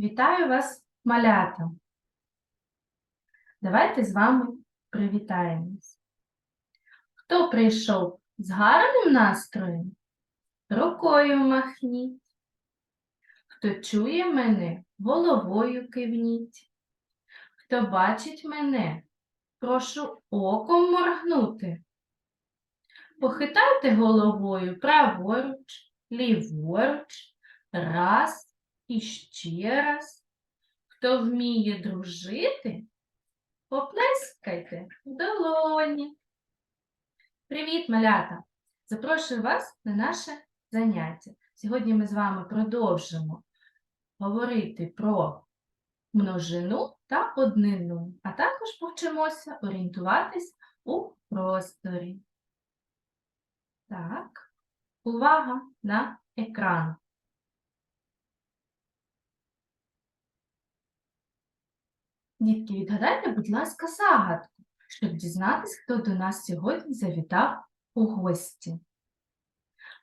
Вітаю вас, малята. Давайте з вами привітаємось. Хто прийшов з гарним настроєм? Рукою махніть. Хто чує мене, головою кивніть. Хто бачить мене, прошу оком моргнути. Похитайте головою праворуч, ліворуч, раз і ще раз. Хто вміє дружити, поплескайте в долоні. Привіт, малята! Запрошую вас на наше заняття. Сьогодні ми з вами продовжимо говорити про множину та однину, а також повчимося орієнтуватись у просторі. Так, увага на екран. Дітки, відгадайте, будь ласка, загадку, щоб дізнатись, хто до нас сьогодні завітав у гості.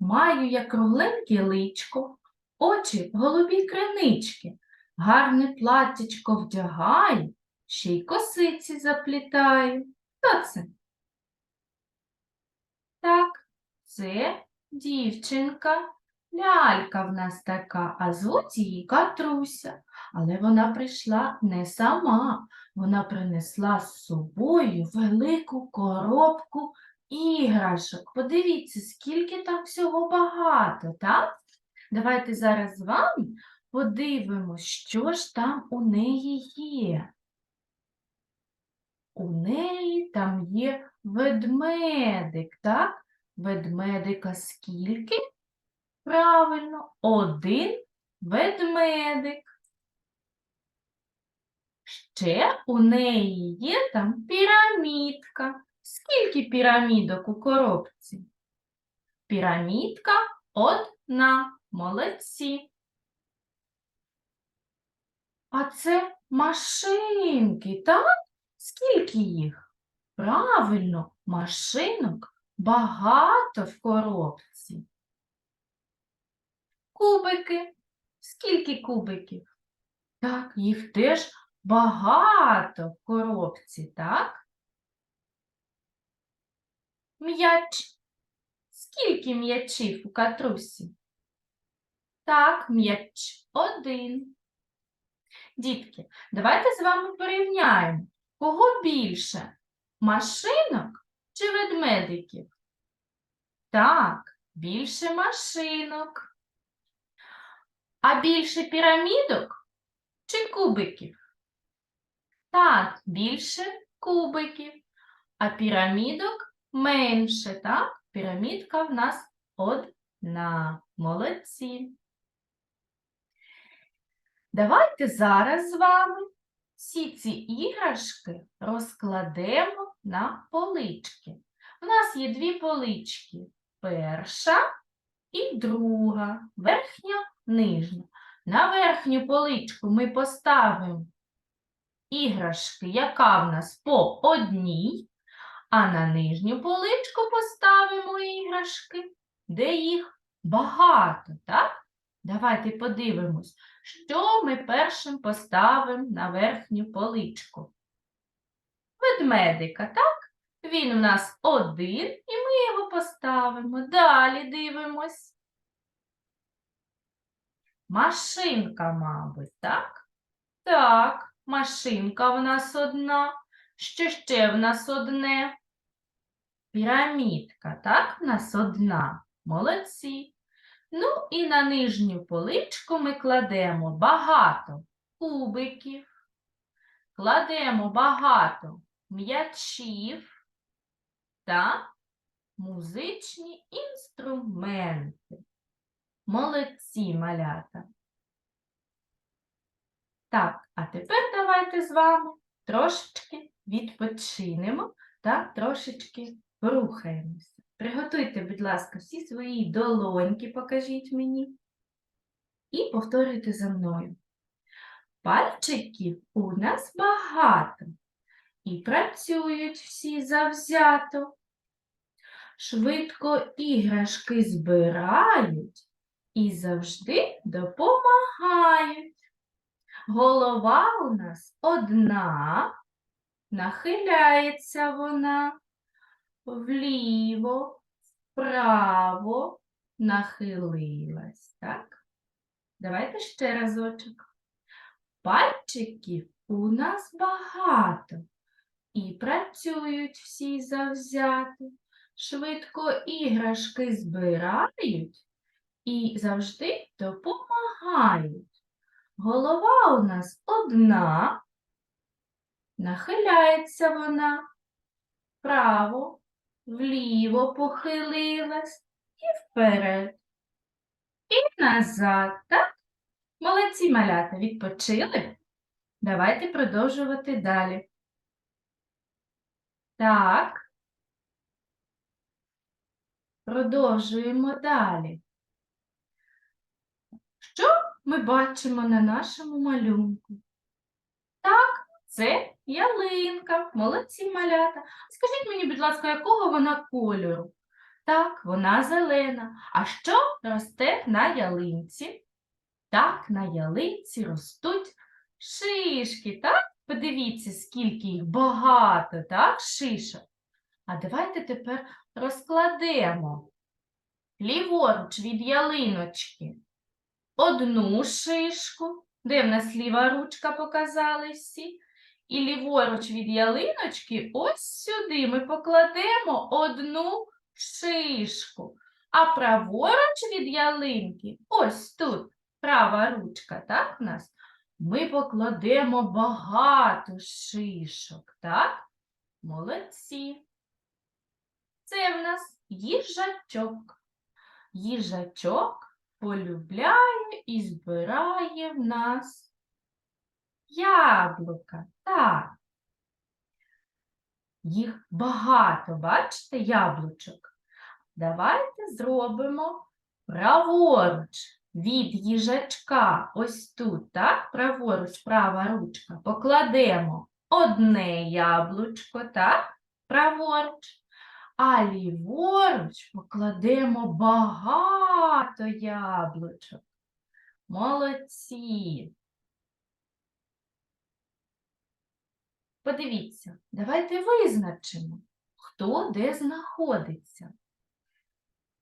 Маю я кругленьке личко, очі голубі кринички, гарне платтячко вдягаю, ще й косиці заплітаю. Хто це? Так, це дівчинка, лялька в нас така, а звуть її Катруся. Але вона прийшла не сама, вона принесла з собою велику коробку іграшок. Подивіться, скільки там всього багато, так? Давайте зараз з вами подивимось, що ж там у неї є. У неї там є ведмедик, так? Ведмедика скільки? Правильно, один ведмедик. Ще у неї є там пірамідка. Скільки пірамідок у коробці? Пірамідка одна. Молодці. А це машинки, так? Скільки їх? Правильно, машинок багато в коробці. Кубики. Скільки кубиків? Так, їх теж багато в коробці, так? М'яч. Скільки м'ячів у катрусі? Так, м'яч один. Дітки, давайте з вами порівняємо, кого більше машинок чи ведмедиків? Так, більше машинок. А більше пірамідок чи кубиків? Так, більше кубиків, а пірамідок менше, так? Пірамідка в нас одна. Молодці. Давайте зараз з вами всі ці іграшки розкладемо на полички. У нас є дві полички. Перша і друга, верхня, нижня. На верхню поличку ми поставимо іграшки, яка в нас по одній, а на нижню поличку поставимо іграшки, де їх багато, так? Давайте подивимось, що ми першим поставимо на верхню поличку. Ведмедика, так? Він у нас один, і ми його поставимо. Далі дивимось. Машинка, мабуть, так? Так, машинка в нас одна. Що ще в нас одне? Пірамідка, так, в нас одна. Молодці. Ну і на нижню поличку ми кладемо багато кубиків, кладемо багато м'ячів та музичні інструменти. Молодці малята. Так, а тепер давайте з вами трошечки відпочинемо та трошечки порухаємося. Приготуйте, будь ласка, всі свої долоньки, покажіть мені. І повторюйте за мною. Пальчиків у нас багато. І працюють всі завзято. Швидко іграшки збирають і завжди допомагають. Голова у нас одна, нахиляється вона вліво, вправо, нахилилась. Так? Давайте ще разочок. Пальчиків у нас багато і працюють всі завзято. Швидко іграшки збирають і завжди допомагають. Голова у нас одна, нахиляється вона вправо, вліво похилилась і вперед. І назад, так? Молодці малята, відпочили? Давайте продовжувати далі. Так. Продовжуємо далі. Що ми бачимо на нашому малюнку? Так, це ялинка. Молодці малята. Скажіть мені, будь ласка, якого вона кольору? Так, вона зелена. А що росте на ялинці? Так, на ялинці ростуть шишки, так? Подивіться, скільки їх багато, так, шишок. А давайте тепер розкладемо ліворуч від ялиночки одну шишку, де в нас ліва ручка показали всі, і ліворуч від ялиночки ось сюди ми покладемо одну шишку, а праворуч від ялинки, ось тут права ручка, так в нас, ми покладемо багато шишок, так? Молодці. Це в нас їжачок. Їжачок полюбляє і збирає в нас яблука. Так. Їх багато, бачите, яблучок. Давайте зробимо праворуч від їжачка, ось тут, так, праворуч, права ручка, покладемо одне яблучко, так, праворуч, а ліворуч покладемо багато яблучок. Молодці. Подивіться, давайте визначимо, хто де знаходиться.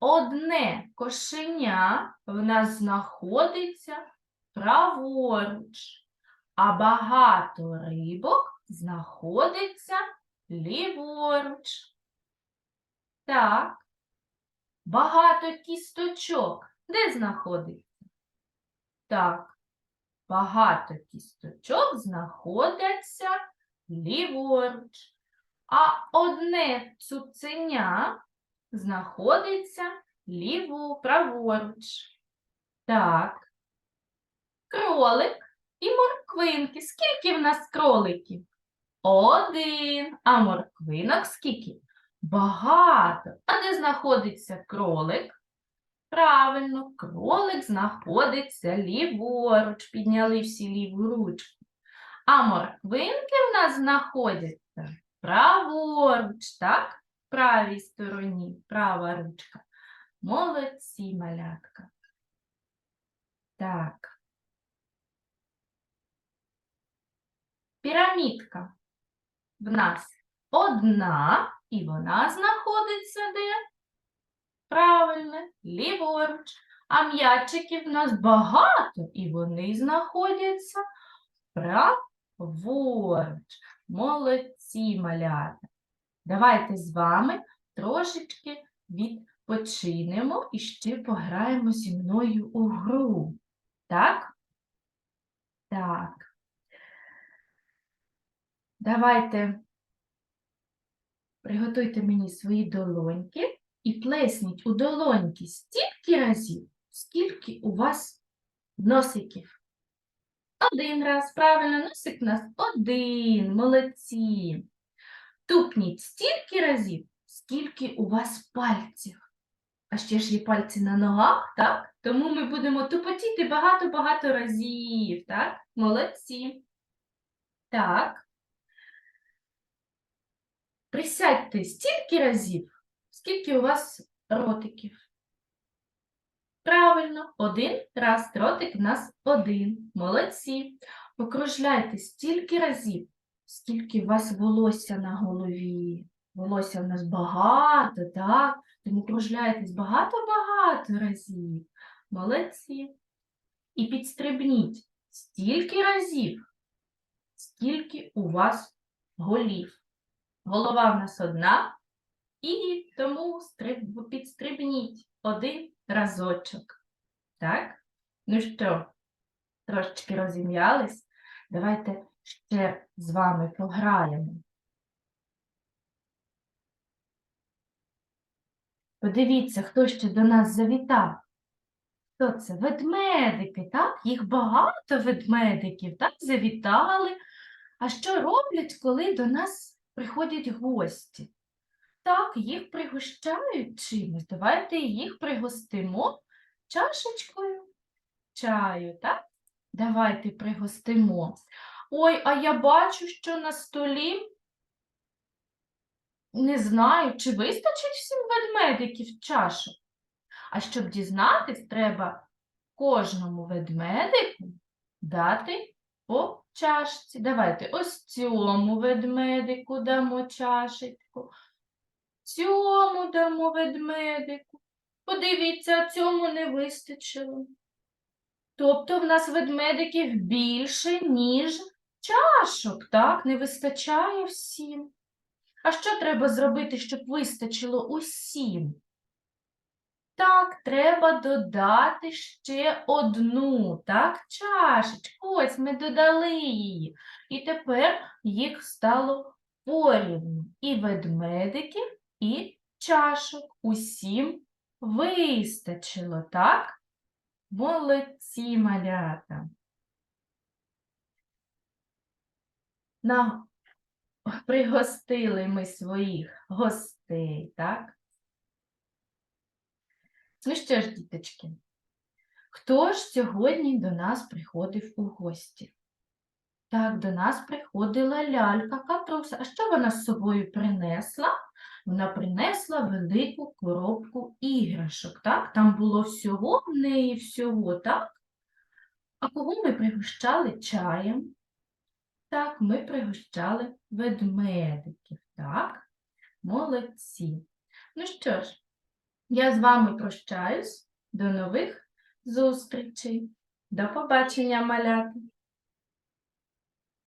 Одне кошеня в нас знаходиться праворуч, а багато рибок знаходиться ліворуч. Так, багато кісточок де знаходиться? Так, багато кісточок знаходяться ліворуч, а одне цуценя знаходиться ліво, праворуч. Так. Кролик і морквинки. Скільки в нас кроликів? Один. А морквинок скільки? Багато. А де знаходиться кролик? Правильно, кролик знаходиться ліворуч. Підняли всі ліву ручку. А морквинки в нас знаходяться праворуч, так? В правій стороні, права ручка. Молодці, малятка. Так. Пірамідка в нас одна, і вона знаходиться де? Правильно, ліворуч. А м'ячиків в нас багато, і вони знаходяться праворуч. Молодці, малята. Давайте з вами трошечки відпочинемо і ще пограємо зі мною у гру. Так? Так. Давайте приготуйте мені свої долоньки і плесніть у долоньки стільки разів, скільки у вас носиків. Один раз, правильно, носик у нас один, молодці. Тупніть стільки разів, скільки у вас пальців. А ще ж є пальці на ногах, так? Тому ми будемо тупотіти багато-багато разів, так? Молодці. Так. Присядьте стільки разів, скільки у вас ротиків. Правильно, один раз ротик у нас один. Молодці. Покружляйте стільки разів, скільки у вас волосся на голові. Волосся в нас багато, так? Тому кружляйтесь багато-багато разів. Молодці. І підстрибніть стільки разів, скільки у вас голів. Голова в нас одна, і тому стриб- підстрибніть один разочок. Так? Ну що, трошечки розім'ялись? Давайте ще з вами пограємо. Подивіться, хто ще до нас завітав. Хто це? Ведмедики, так? Їх багато ведмедиків, так? Завітали. А що роблять, коли до нас приходять гості? Так, їх пригощають чимось. Давайте їх пригостимо чашечкою чаю, так? Давайте пригостимо. Ой, а я бачу, що на столі не знаю, чи вистачить всім ведмедиків чашок. А щоб дізнатись, треба кожному ведмедику дати по чашці. Давайте ось цьому ведмедику дамо чашечку, цьому дамо ведмедику. Подивіться, цьому не вистачило. Тобто в нас ведмедиків більше, ніж чашок, так? Не вистачає всім. А що треба зробити, щоб вистачило усім? Так, треба додати ще одну, так, чашечку. Ось ми додали її. І тепер їх стало порівну. І ведмедиків, і чашок. Усім вистачило, так? Молодці, малята. На... Пригостили ми своїх гостей, так? Ну що ж, діточки, хто ж сьогодні до нас приходив у гості? Так, до нас приходила лялька Катруся. А що вона з собою принесла? Вона принесла велику коробку іграшок, так? Там було всього в неї всього, так? А кого ми пригощали чаєм? Так, ми пригощали ведмедиків, так? Молодці. Ну що ж, я з вами прощаюсь. До нових зустрічей. До побачення, малята!